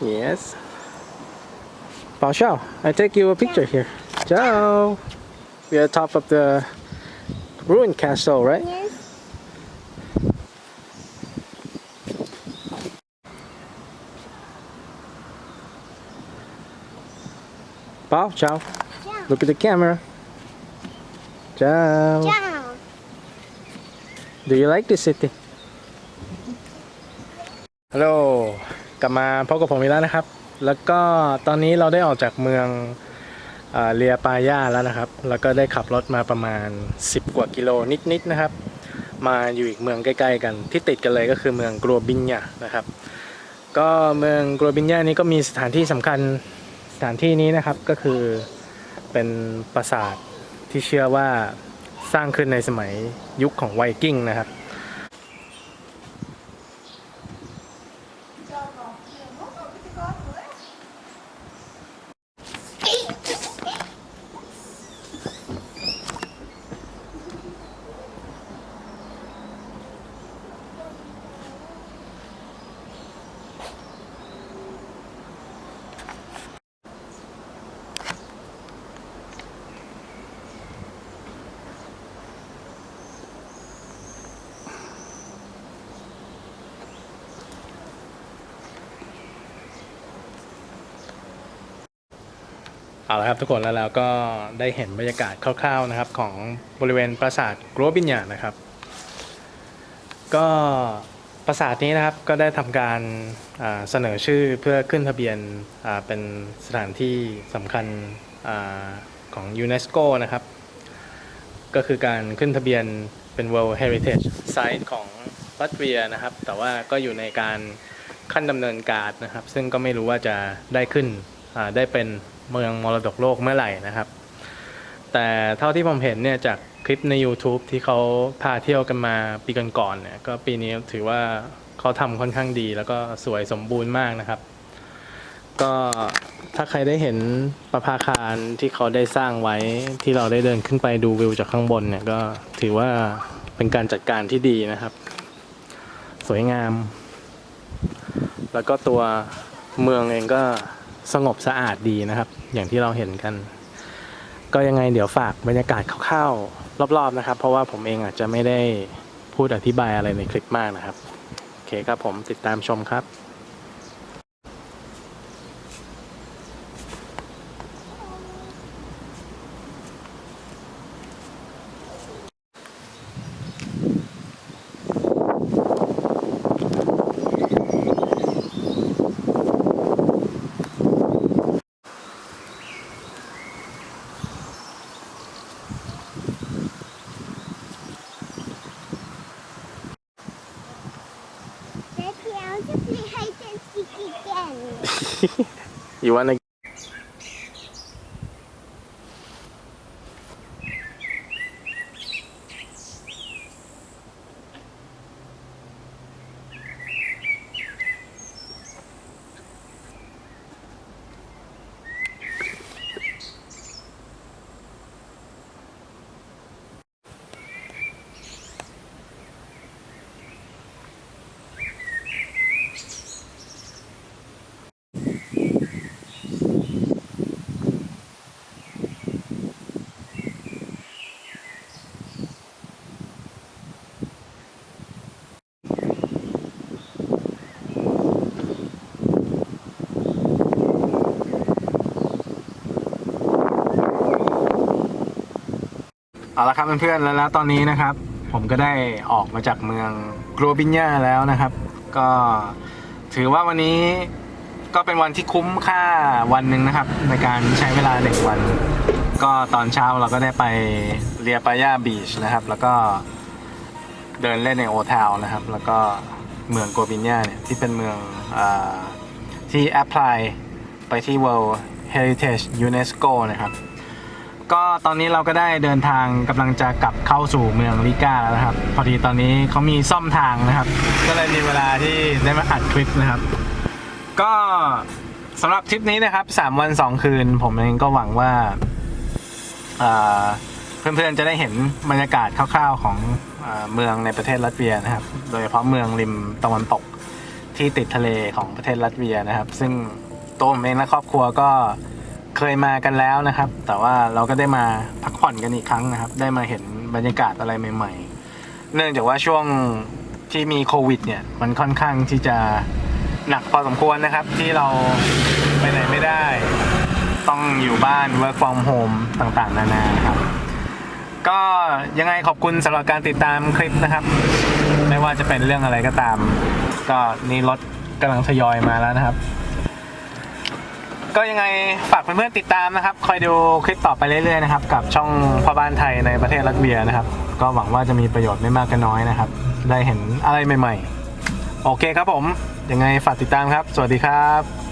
Yes. Bao Xiao, I take you a picture here. Ciao. We are top of the ruined castle, right? Yes. Bao, Look at the camera. Ciao. Ciao. Do you like this city? Hello. กลับมาพบกับผมอีกแล้วนะครับ แล้วก็ตอนนี้เราได้ออกจากเมืองเอเรียปาย่าแล้วนะครับ แล้วก็ได้ขับรถมาประมาณ 10 กว่ากิโลนิดๆนะครับ มาอยู่อีกเมืองใกล้ๆกันที่ติดกันเลยก็คือเมืองกรัวบินญานะครับ ก็เมืองกรัวบินญานี้ก็มีสถานที่สำคัญสถานที่นี้นะครับก็คือเป็นปราสาทที่เชื่อว่าสร้างขึ้นในสมัยยุคของไวกิ้งนะครับ เอาละครับทุกคนแล้วเราก็ได้เห็นบรรยากาศคร่าวๆนะครับของบริเวณปราสาทกรัวบินญานะครับ ก็ปราสาทนี้นะครับก็ได้ทำการเสนอชื่อเพื่อขึ้นทะเบียนเป็นสถานที่สำคัญอของยูเนสโกนะครับ ก็คือการขึ้นทะเบียนเป็น World Heritage Site ของรัสเซียนะครับ แต่ว่าก็อยู่ในการขั้นดำเนินการนะครับ ซึ่งก็ไม่รู้ว่าจะได้ขึ้นได้เป็น เมืองมรดกโลกเมื่อไหร่นะครับ แต่เท่าที่ผมเห็นเนี่ยจากคลิปใน YouTube ที่เขาพาเที่ยวกันมาปีก่อนๆเนี่ยก็ปีนี้ถือว่าเขาทำค่อนข้างดี แล้วก็สวยสมบูรณ์มากนะครับ ก็ถ้าใครได้เห็นประภาคารที่เขาได้สร้างไว้ที่เราได้เดินขึ้นไปดูวิวจากข้างบนเนี่ยก็ถือว่าเป็นการจัดการที่ดีนะครับ สวยงาม แล้วก็ตัวเมืองเองก็ สงบสะอาดดีนะครับ อย่างที่เราเห็นกัน ก็ยังไงเดี๋ยวฝากบรรยากาศคร่าวๆรอบๆนะครับ เพราะว่าผมเองอาจจะไม่ได้พูดอธิบายอะไรในคลิปมากนะครับ โอเคครับผมติดตามชมครับ you wanna เอาละครับเพื่อนๆแล้วแล้วตอนนี้นะครับ ผมก็ได้ออกมาจากเมืองกรบินญาแล้วนะครับ ก็ถือว่าวันนี้ก็เป็นวันที่คุ้มค่าวันหนึ่งนะครับ ในการใช้เวลาหนึ่งวัน ก็ตอนเช้าเราก็ได้ไปเรียปายาบีชนะครับ แล้วก็เดินเล่นในโอเทลนะครับ แล้วก็เมืองกัวบินญาเนี่ยที่เป็นเมืองอที่แอพพลายไปที่ World Heritage UNESCO นะครับ ก็ตอนนี้เราก็ได้เดินทางกำลังจะกลับเข้าสู่เมืองลิก้าแล้วนะครับ พอดีตอนนี้เขามีซ่อมทางนะครับ ก็เลยมีเวลาที่ได้มาอัดคลิปนะครับ ก็สำหรับทริปนี้นะครับ 3 วัน 2 คืน ผมเองก็หวังว่าเพื่อนๆจะได้เห็นบรรยากาศคร่าวๆของเมืองในประเทศรัสเซียนะครับ โดยเฉพาะเมืองริมตะวันตกที่ติดทะเลของประเทศลัตเวียนะครับ ซึ่งตัวผมเองและครอบครัวก็ เคยมากันแล้วนะครับ แต่ว่าเราก็ได้มาพักผ่อนกันอีกครั้งนะครับ ได้มาเห็นบรรยากาศอะไรใหม่ ๆ เนื่องจากว่าช่วงที่มีโควิดเนี่ยมันค่อนข้างที่จะหนักพอสมควรนะครับ ที่เราไปไหนไม่ได้ ต้องอยู่บ้าน work from home ต่างๆ นานาครับก็ยังไงขอบคุณสำหรับการติดตามคลิปนะครับ ไม่ว่าจะเป็นเรื่องอะไรก็ตาม ก็นี่รถกำลังทยอยมาแล้วนะครับ ก็ยังไงฝากเพื่อนๆติดตามนะครับ คอยดูคลิปต่อไปเรื่อยๆนะครับ กับช่องพ่อบ้านไทยในประเทศรัสเซียนะครับ ก็หวังว่าจะมีประโยชน์ไม่มากก็น้อยนะครับ ได้เห็นอะไรใหม่ ๆ โอเคครับผม ยังไงฝากติดตามครับ สวัสดีครับ